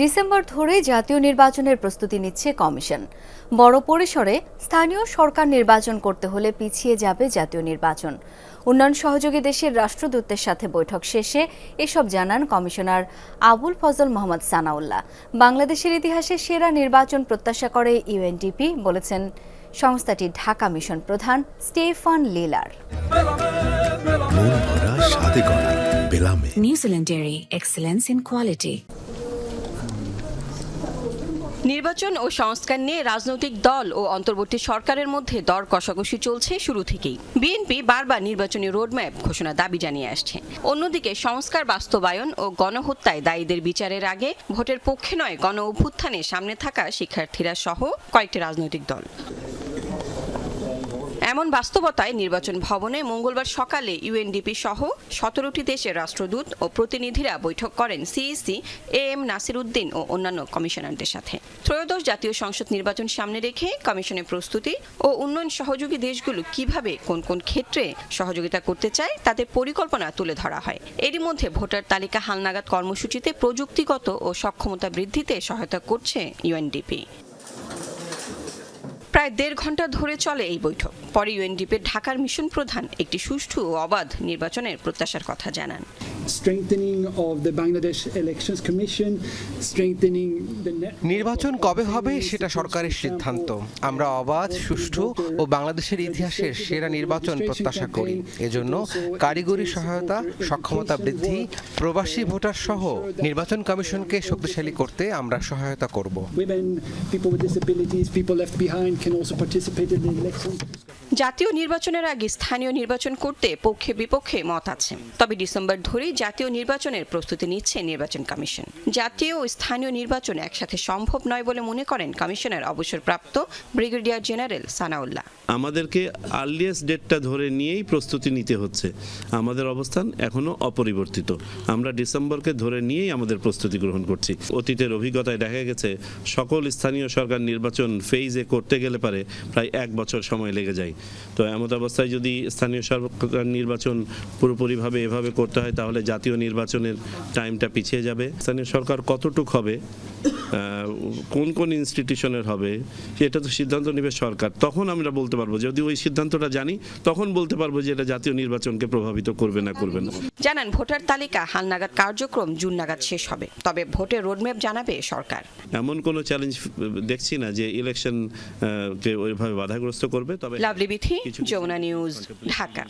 December ধরে জাতীয় নির্বাচনের প্রস্তুতি নিচ্ছে কমিশন। বড় পরিসরে স্থানীয় সরকার নির্বাচন করতে হলে পিছিয়ে যাবে জাতীয় নির্বাচন। উন্নয়ন সহযোগী দেশের রাষ্ট্রদূতের সাথে বৈঠক শেষে এসব জানান কমিশনার আবুল ফজল মোহাম্মদ সানাউল্লাহ। বাংলাদেশের ইতিহাসে সেরা নির্বাচন প্রত্যাশা করে ইউএনডিপি বলেছেন সংস্থাটি ঢাকা মিশন প্রধান স্টেফান লিলার। মন এক্সেলেন্স ইন গড়া নির্বাচন ও সংস্কার নিয়ে রাজনৈতিক দল ও অন্তর্বর্তী সরকারের মধ্যে দর কষাকষি চলছে শুরু থেকেই। বিএনপি বারবার নির্বাচনী রোডম্যাপ ঘোষণা দাবি জানিয়ে আসছে। অন্যদিকে সংস্কার, বাস্তবায়ন ও গণহত্যায় দায়ীদের বিচারের আগে ভোটের পক্ষে নয়, গণ অভ্যুত্থানে সামনে থাকা শিক্ষার্থীরা সহ কয়েকটি রাজনৈতিক দল। এমন বাস্তবতায় নির্বাচন ভবনে মঙ্গলবার সকালে ইউএনডিপি সহ সতেরোটি দেশের রাষ্ট্রদূত ও প্রতিনিধিরা বৈঠক করেন CEC A M Nasir Uddin ও অন্যান্য কমিশনারদের সাথে। ত্রয়োদশ জাতীয় সংসদ নির্বাচন সামনে রেখে কমিশনের প্রস্তুতি ও উন্নয়ন সহযোগী দেশগুলো কীভাবে কোন কোন ক্ষেত্রে সহযোগিতা করতে চায় তাদের পরিকল্পনা তুলে ধরা হয়। এরই মধ্যে ভোটার তালিকা হালনাগাদ কর্মসূচিতে প্রযুক্তিগত ও সক্ষমতা বৃদ্ধিতে সহায়তা করছে ইউএনডিপি। প্রায় দেড় ঘণ্টা ধরে চলে এই বৈঠক। পরে ইউএনডিপির ঢাকার মিশন প্রধান একটি সুষ্ঠু ও অবাধ নির্বাচনের প্রত্যাশার কথা জানান। Strengthening of the Bangladesh Elections Commission, strengthening নির্বাচন কবে হবে সেটা সরকারের সিদ্ধান্ত। আমরা অবাধ সুষ্ঠু ও বাংলাদেশের ইতিহাসের সেরা নির্বাচন প্রত্যাশা করি। এজন্য কারিগরি সহায়তা সক্ষমতা বৃদ্ধি প্রবাসী ভোটার সহ নির্বাচন কমিশনকে শক্তিশালী করতে আমরা সহায়তা করব। can also participate in the election. জাতীয় নির্বাচনের আগে স্থানীয় নির্বাচন করতে পক্ষে বিপক্ষে মত আছে। তবে ডিসেম্বর ধরেই জাতীয় নির্বাচনের প্রস্তুতি নিচ্ছে নির্বাচন কমিশন। জাতীয় ও স্থানীয় নির্বাচন একসাথে সম্ভব নয় বলে মনে করেন কমিশনের অবসরপ্রাপ্ত ব্রিগেডিয়ার জেনারেল সানাউল্লাহ। আমাদেরকে আর্লিয়েস্ট ডেটটা ধরে নিয়েই প্রস্তুতি নিতে হচ্ছে। আমাদের অবস্থান এখনও অপরিবর্তিত। আমরা ডিসেম্বরকে ধরে নিয়েই আমাদের প্রস্তুতি গ্রহণ করছি। অতীতের অভিজ্ঞতায় দেখা গেছে, সকল স্থানীয় সরকার নির্বাচন ফেইজে করতে গেলে পারে প্রায় এক বছর সময় লেগে যায়। তো এমত অবস্থায় যদি স্থানীয় সরকার নির্বাচন পুরোপুরিভাবে এভাবে করতে হয় তাহলে জাতীয় নির্বাচনের টাইমটা পিছিয়ে যাবে। স্থানীয় সরকার কতটুক হবে কোন কোন ইনস্টিটিউশনের হবে সেটা তো সিদ্ধান্ত নেবে সরকার। তখন আমরা বলতে পারব যদি ওই সিদ্ধান্তটা জানি তখন বলতে পারব যে এটা জাতীয় নির্বাচনকে প্রভাবিত করবে না করবে না। জানান ভোটার তালিকা হালনাগাদ কার্যক্রম জুন নাগাদ শেষ হবে। তবে ভোটের রোডম্যাপ জানাবে সরকার। এমন কোনো চ্যালেঞ্জ দেখছি না যে ইলেকশন কে ওইভাবে বাধাগ্রস্ত করবে তবে বিথি কিছু যমুনা নিউজ ঢাকা।